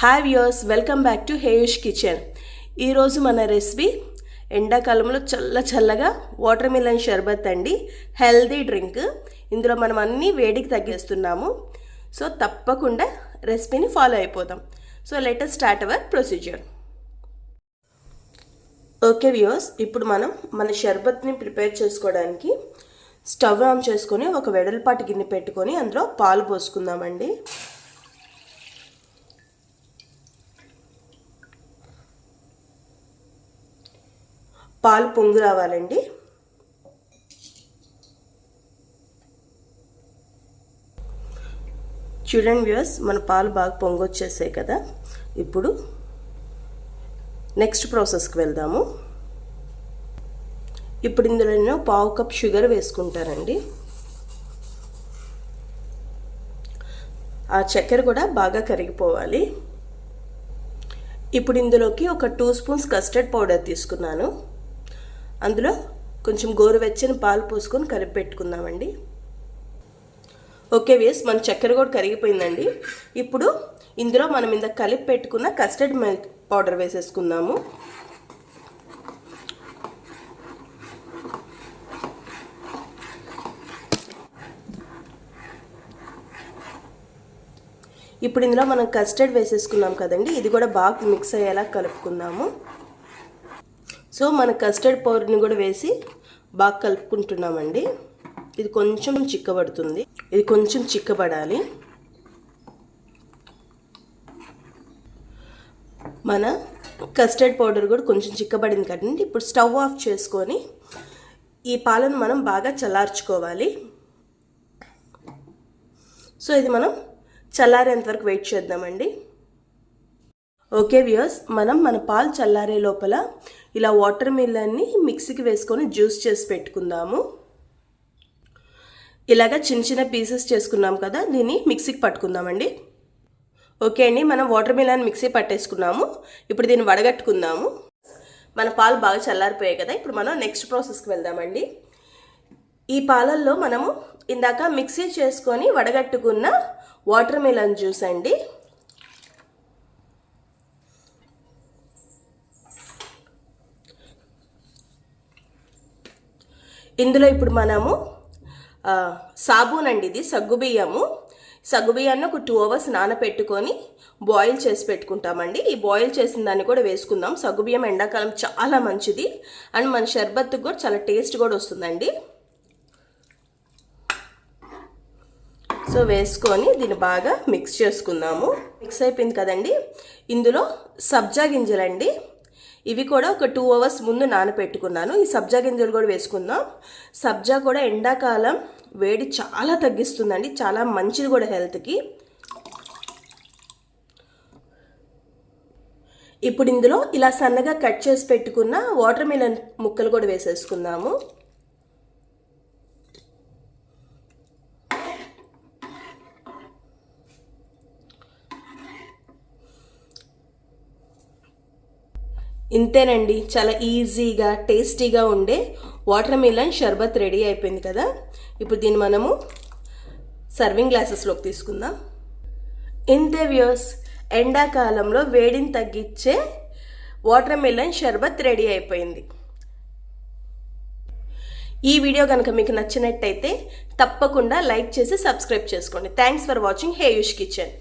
Hi viewers welcome back to Heyush kitchen ఈరోజు మన recipe ఎండాకాలంలో చల్ల చల్లగా వాటర్ మిలన్ షర్బత్ అండి. హెల్దీ డ్రింక్ ఇందులో మనం అన్నీ వేడికి తగ్గిస్తున్నాము. సో తప్పకుండా రెసిపీని ఫాలో అయిపోదాం. So let's start our procedure okay viewers ఇప్పుడు మనం మన షర్బత్ని ప్రిపేర్ చేసుకోవడానికి స్టవ్ ఆన్ చేసుకొని ఒక వెడల్పాటి గిన్నె పెట్టుకొని అందులో పాలు పోసుకుందామండి. పాలు పొంగు రావాలండి. చూడండి వ్యూస్ మన పాలు బాగా పొంగొచ్చేసాయి కదా. ఇప్పుడు నెక్స్ట్ ప్రాసెస్కి వెళ్దాము. ఇప్పుడు ఇందులో నేను పావు కప్ షుగర్ వేసుకుంటానండి ఆ చక్కెర కూడా బాగా కరిగిపోవాలి. ఇప్పుడు ఇందులోకి ఒక టూ స్పూన్స్ కస్టర్డ్ పౌడర్ తీసుకున్నాను. అందులో కొంచెం గోరువెచ్చని పాలు పోసుకొని కలిపి పెట్టుకుందామండి. ఓకే వేస్ మన చక్కెర కూడా కరిగిపోయిందండి. ఇప్పుడు ఇందులో మనం ఇంత కలిపి పెట్టుకున్న కస్టర్డ్ మిల్క్ పౌడర్ వేసేసుకుందాము. ఇప్పుడు ఇందులో మనం కస్టర్డ్ వేసేసుకున్నాం కదండి ఇది కూడా బాగా మిక్స్ అయ్యేలా కలుపుకుందాము. సో మన కస్టర్డ్ పౌడర్ని కూడా వేసి బాగా కలుపుకుంటున్నామండి. ఇది కొంచెం చిక్కబడుతుంది. ఇది కొంచెం చిక్కబడాలి. మన కస్టర్డ్ పౌడర్ కూడా కొంచెం చిక్కబడింది కదండి. ఇప్పుడు స్టవ్ ఆఫ్ చేసుకొని ఈ పాలను మనం బాగా చల్లార్చుకోవాలి. సో ఇది మనం చల్లారేంత వరకు వెయిట్ చేద్దామండి. ఓకే వ్యూయర్స్ మనం మన పాలు చల్లారే లోపల ఇలా వాటర్ మిల్లన్ని మిక్సీకి వేసుకొని జ్యూస్ చేసి పెట్టుకుందాము. ఇలాగ చిన్న చిన్న పీసెస్ చేసుకున్నాం కదా దీన్ని మిక్సీకి పట్టుకుందామండి. ఓకే అండి మనం వాటర్ మిలన్ మిక్సీ పట్టేసుకున్నాము. ఇప్పుడు దీన్ని వడగట్టుకుందాము. మన పాలు బాగా చల్లారిపోయాయి కదా ఇప్పుడు మనం నెక్స్ట్ ప్రాసెస్కి వెళ్దామండి. ఈ పాలల్లో మనము ఇందాక మిక్సీ చేసుకొని వడగట్టుకున్న వాటర్ మిలన్ జ్యూస్ అండి. ఇందులో ఇప్పుడు మనము సాబూన్ అండి ఇది సగ్గుబియ్యము సగ్గుబియ్యాన్ని ఒక టూ అవర్స్ నానపెట్టుకొని బాయిల్ చేసి పెట్టుకుంటామండి. ఈ బాయిల్ చేసిన దాన్ని కూడా వేసుకుందాం. సగ్గుబియ్యం ఎండాకాలం చాలా మంచిది. అండ్ మన షర్బత్కి కూడా చాలా టేస్ట్ కూడా వస్తుందండి. సో వేసుకొని దీన్ని బాగా మిక్స్ చేసుకుందాము. మిక్స్ అయిపోయింది కదండి. ఇందులో సబ్జా గింజలండి. ఇవి కూడా ఒక టూ అవర్స్ ముందు నానపెట్టుకున్నాను. ఈ సబ్జా గింజలు కూడా వేసుకుందాం. సబ్జా కూడా ఎండాకాలం వేడి చాలా తగ్గిస్తుందండి. చాలా మంచిది కూడా హెల్త్కి. ఇప్పుడు ఇందులో ఇలా సన్నగా కట్ చేసి పెట్టుకున్న వాటర్ మిలన్ ముక్కలు కూడా వేసేసుకుందాము. ఇంతేనండి చాలా ఈజీగా టేస్టీగా ఉండే వాటర్ మిలన్ షర్బత్ రెడీ అయిపోయింది కదా. ఇప్పుడు దీన్ని మనము సర్వింగ్ గ్లాసెస్లోకి తీసుకుందాం. ఇంతే వ్యూస్ ఎండాకాలంలో వేడిని తగ్గించే వాటర్ మిలన్ షర్బత్ రెడీ అయిపోయింది. ఈ వీడియో కనుక మీకు నచ్చినట్టయితే తప్పకుండా లైక్ చేసి సబ్స్క్రైబ్ చేసుకోండి. Thanks for watching Heyush kitchen.